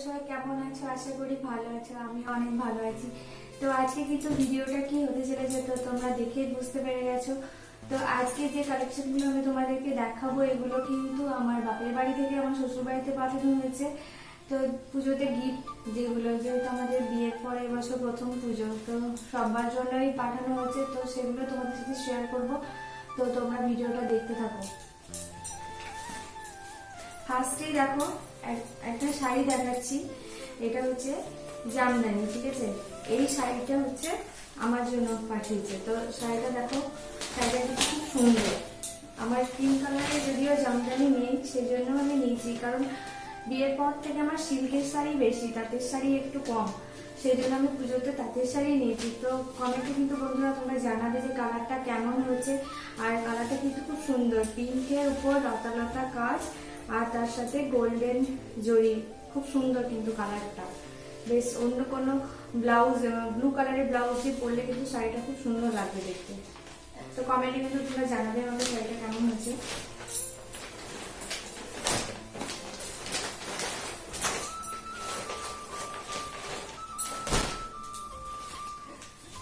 সবাই কেমন আছো? আশা করি ভালো আছো আমি অনেক ভালো আছি। তো আজকে কিন্তু ভিডিওটা কি হতে চলেছে তো তোমরা দেখেই বুঝতে পেরে গেছো। তো আজকে যে কালেকশনগুলো আমি তোমাদেরকে দেখাবো, এগুলো কিন্তু আমার বাপের বাড়ি থেকে আমার শ্বশুর বাড়িতে পাঠানো হয়েছে। তো পুজোতে গিফট যেগুলো, যেহেতু আমাদের বিয়ের পরে এবছর প্রথম পুজো, তো সবার জন্যই পাঠানো হয়েছে। তো সেগুলো তোমাদের সাথে শেয়ার করব। তো তোমরা ভিডিওটা দেখতে থাকো। ফার্স্টেই দেখো, এক- একটা শাড়ি দেখাচ্ছি। এটা হচ্ছে জামদানি, ঠিক আছে? এই শাড়িটা হচ্ছে আমার জন্য পাঠিয়েছে। তো শাড়িটা দেখো, শাড়িটা কিন্তু খুব সুন্দর। আমার ক্রিম কালারে যদিও জামদানি নেই, সেজন্য আমি নিয়েছি। কারণ বিয়ের পর থেকে আমার সিল্কের শাড়ি বেশি, তাঁতের শাড়ি একটু কম। সেই জন্য আমি পুজোতে তাঁতের শাড়ি নিয়েছি। তো কমেন্টে কিন্তু বন্ধুরা তোমরা জানাবে যে কালারটা কেমন হয়েছে। আর কালারটা কিন্তু খুব সুন্দর। পিঙ্কের উপর লতা লতা কাজ আর তার সাথে গোল্ডেন জরি, খুব সুন্দর কিন্তু কালারটা। বেশ অন্য কোনো ব্লাউজ ব্লু কালারের ব্লাউজ দিয়ে পরলে কিন্তু শাড়িটা খুব সুন্দর লাগবে দেখতে। তো কমেন্টে কিন্তু তোমরা জানাবে আমাকে শাড়িটা কেমন হয়েছে।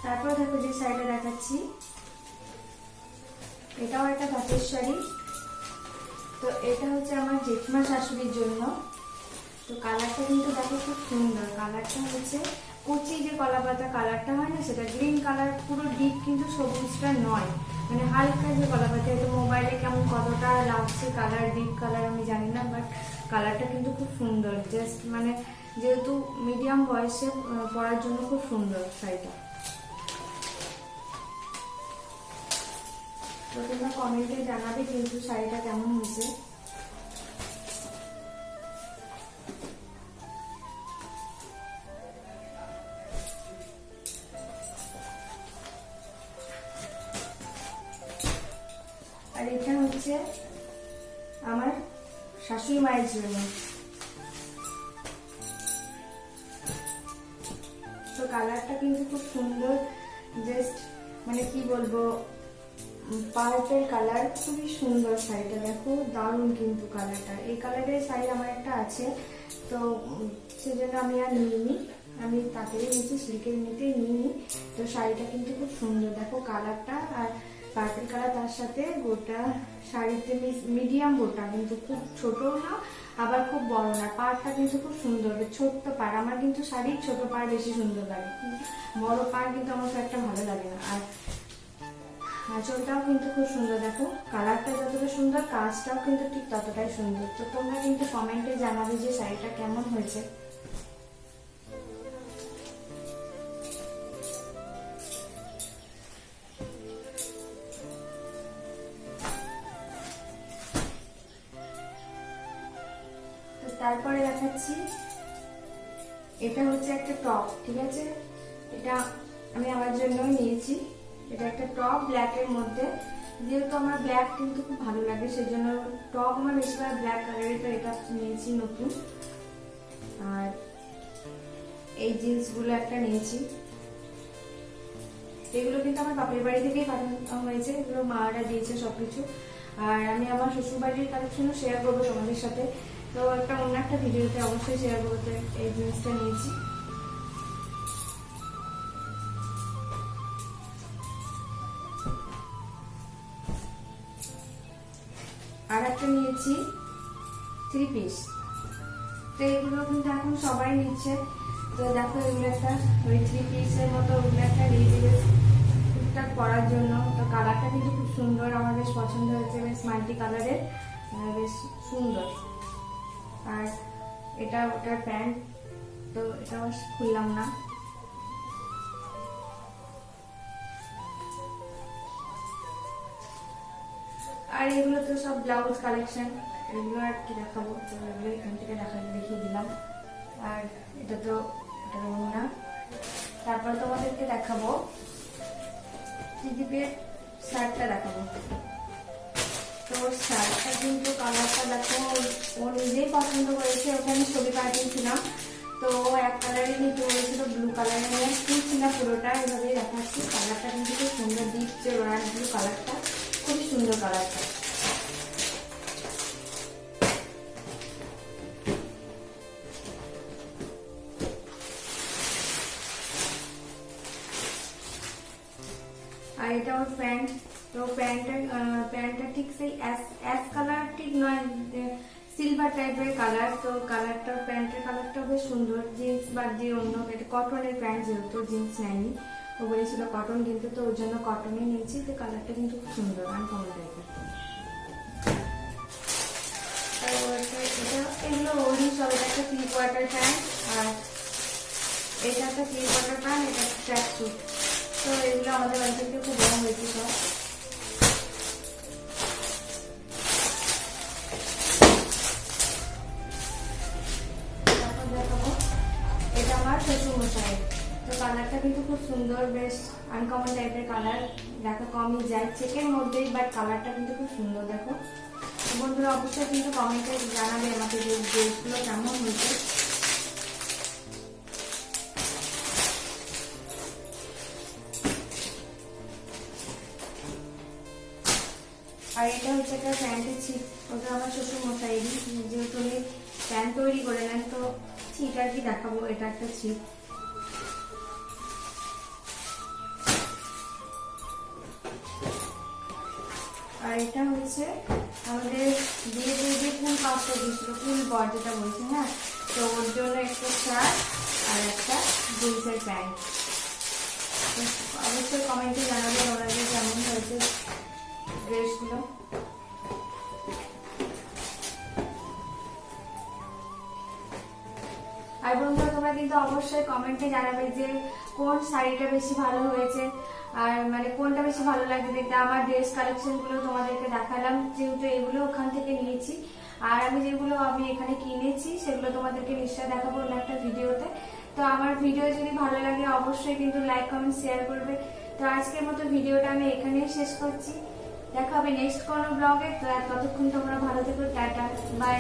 তারপর দেখো যে শাড়িটা দেখাচ্ছি। এটাও একটা তাঁতের শাড়ি। তো এটা হচ্ছে আমার জেঠিমা শাশুড়ির জন্য। তো কালারটা কিন্তু দেখো খুব সুন্দর। কালারটা হচ্ছে কচি যে কলা পাতা কালারটা হয় না, সেটা গ্রিন কালার পুরো ডিপ কিন্তু সবুজটা নয়। মানে হালকা যে কলা পাতা হয়তো মোবাইলে কেমন কতটা লাগছে কালার ডিপ কালার আমি জানি না বাট কালারটা কিন্তু খুব সুন্দর। জাস্ট মানে যেহেতু মিডিয়াম বয়সে পড়ার জন্য খুব সুন্দর শাড়িটা। তো তোমরা কমেন্টে জানাবে কিন্তু শাড়িটা কেমন হয়েছে। আর এটা হচ্ছে আমার শাশুড়ি মায়ের জন্য। তো কালারটা কিন্তু খুব সুন্দর জাস্ট মানে কি বলব পার্পেল কালার খুবই সুন্দর শাড়িটা, দেখো দারুণ কিন্তু কালারটা। এই কালারের শাড়ি আমার একটা আছে, তো সেজন্য আমি আর নিইনি। আমি তাড়াতাড়ি নিয়েছি, সিল্কের নিতেই নিইনি। তো শাড়িটা কিন্তু খুব সুন্দর, দেখো কালারটা। আর পার্পেল কালার তার সাথে গোটা শাড়িতে মিডিয়াম গোটা, কিন্তু খুব ছোটও না, আবার খুব বড় না। পাড়টা কিন্তু খুব সুন্দর ছোট্ট পাড়। আমার কিন্তু শাড়ির ছোট পাড় বেশি সুন্দর লাগে। বড় পাড় কিন্তু আমার একটা ভালো লাগে না। আর আঁচলটাও কিন্তু খুব সুন্দর, দেখো কালারটা যতটা সুন্দর, কাজটাও কিন্তু ঠিক ততটাই সুন্দর। তো তোমরা কিন্তু কমেন্টে জানাবে যে শাড়িটা কেমন হয়েছে। তারপরে দেখাচ্ছি, এটা হচ্ছে একটা টপ ঠিক আছে? এটা আমি আমার জন্যই নিয়েছি। এটা একটা টপ ব্ল্যাকের মধ্যে। যেহেতু আমার ব্ল্যাক কিন্তু খুব ভালো লাগে, সেজন্য টপ আমার বেশিরভাগ ব্ল্যাক কালারের তো এটা নিয়েছি নতুন। আর এই জিন্সগুলো একটা নিয়েছি। এগুলো কিন্তু আমার বাপের বাড়ি থেকেই পাঠানো হয়েছে, এগুলো মারা দিয়েছে সবকিছু। আর আমি আমার শ্বশুর বাড়ির কালেকশনও শেয়ার করব তোমাদের সাথে। তো একটা অন্য একটা ভিডিওতে অবশ্যই শেয়ার করতে এই জিনিসটা নিয়েছি। আর একটা নিয়েছি থ্রি পিস তো এগুলো কিন্তু এখন সবাই নিচ্ছে। তো দেখো এগুলো একটা, ওই থ্রি পিসের মতো ওগুলো একটা বেশ টুকটাক পরার জন্য। তো কালারটা কিন্তু খুব সুন্দর, আমার বেশ পছন্দ হয়েছে, বেশ মাল্টি কালারের বেশ সুন্দর। আর এটা ওটার প্যান্ট, তো এটা খুললাম না। আর এগুলো তো সব ব্লাউজ কালেকশন এগুলো আর কি দেখাবো? তো এগুলো এখান থেকে দেখাতে দেখিয়ে দিলাম। আর এটা তো এটা না। তারপর তোমাদেরকে দেখাবো ত্রিদীপের শার্টটা দেখাবো। তো শার্টটা কিন্তু কালারটা দেখো, ও নিজেই পছন্দ করেছে ওখানে ছবি পাঠিয়েছিলাম। তো এক কালারই নিতে বলেছিল ব্লু কালারের নিয়ে কিনছি না পুরোটা এভাবেই দেখাচ্ছি। কালারটা কিন্তু খুব সুন্দর দিচ্ছে রয়্যাল ব্লু কালারটা খুবই সুন্দর কালার আর এটা ওর প্যান্ট, তো প্যান্টটা প্যান্টটা ঠিক সেই অ্যাস কালার ঠিক নয় সিলভার টাইপের কালার তো কালারটা প্যান্টের কালারটা বেশ সুন্দর। জিন্স বাদ দিয়ে অন্য কটনের প্যান্ট যেহেতু জিন্স নেয়নি। ও বলেছিল কটন কিনতে, তো ওর জন্য কটনই নিয়েছি, তো কালারটা কিন্তু খুব সুন্দর আনকমন টাইপের তো এটা এটা, এগুলো ওরই সব একটা থ্রি কোয়ার্টার প্যান্ট আর এটা একটা থ্রি কোয়ার্টার প্যান্ট এটা ট্র্যাক সুট তো এগুলো আমাদের বাড়ি থেকে খুব বড় হয়েছে সব কালারটা কিন্তু খুব সুন্দর, বেশ আনকমন টাইপের কালার। দেখা, কমই যায় চেকের মধ্যেই বাট কালারটা কিন্তু খুব সুন্দর, দেখো। বন্ধুরা, অবশ্যই কিন্তু কমেন্টে জানাবে আমাকে যে ড্রেসগুলো কেমন হয়েছে। আর এটা হচ্ছে একটা প্যান্টের ছিট ওটা আমার শ্বশুর মশাইয়েরই যেহেতু উনি প্যান্ট তৈরি করে নেন তো ছিট আর কি দেখাবো, এটা একটা ছিট এটা হচ্ছে আমাদের দিয়ে দিয়ে যে ফুল পাঁচটা দিয়েছিল, ফুল বর যেটা বলছে হ্যাঁ? তো ওর জন্য একটা শার্ট আর একটা জিন্সের প্যান্ট অবশ্যই কমেন্টে জানাবেন ওনাদের কেমন হয়েছে ড্রেসগুলো। কিন্তু অবশ্যই কমেন্টে জানাবে যে কোন শাড়িটা বেশি ভালো হয়েছে। আর মানে কোনটা বেশি ভালো লাগছে দেখতে? আমার ড্রেস কালেকশনগুলো তোমাদেরকে দেখালাম, যেহেতু এগুলো ওখান থেকে নিয়েছি। আর আমি যেগুলো আমি এখানে কিনেছি, সেগুলো তোমাদেরকে নিশ্চয় দেখাবো অন্য একটা ভিডিওতে। তো আমার ভিডিও যদি ভালো লাগে, অবশ্যই কিন্তু লাইক কমেন্ট শেয়ার করবে। তো আজকের মতো ভিডিওটা আমি এখানেই শেষ করছি। দেখা হবে নেক্সট কোনো ব্লগে তো ততক্ষণ তোমরা ভালো থেকো, টাটা বাই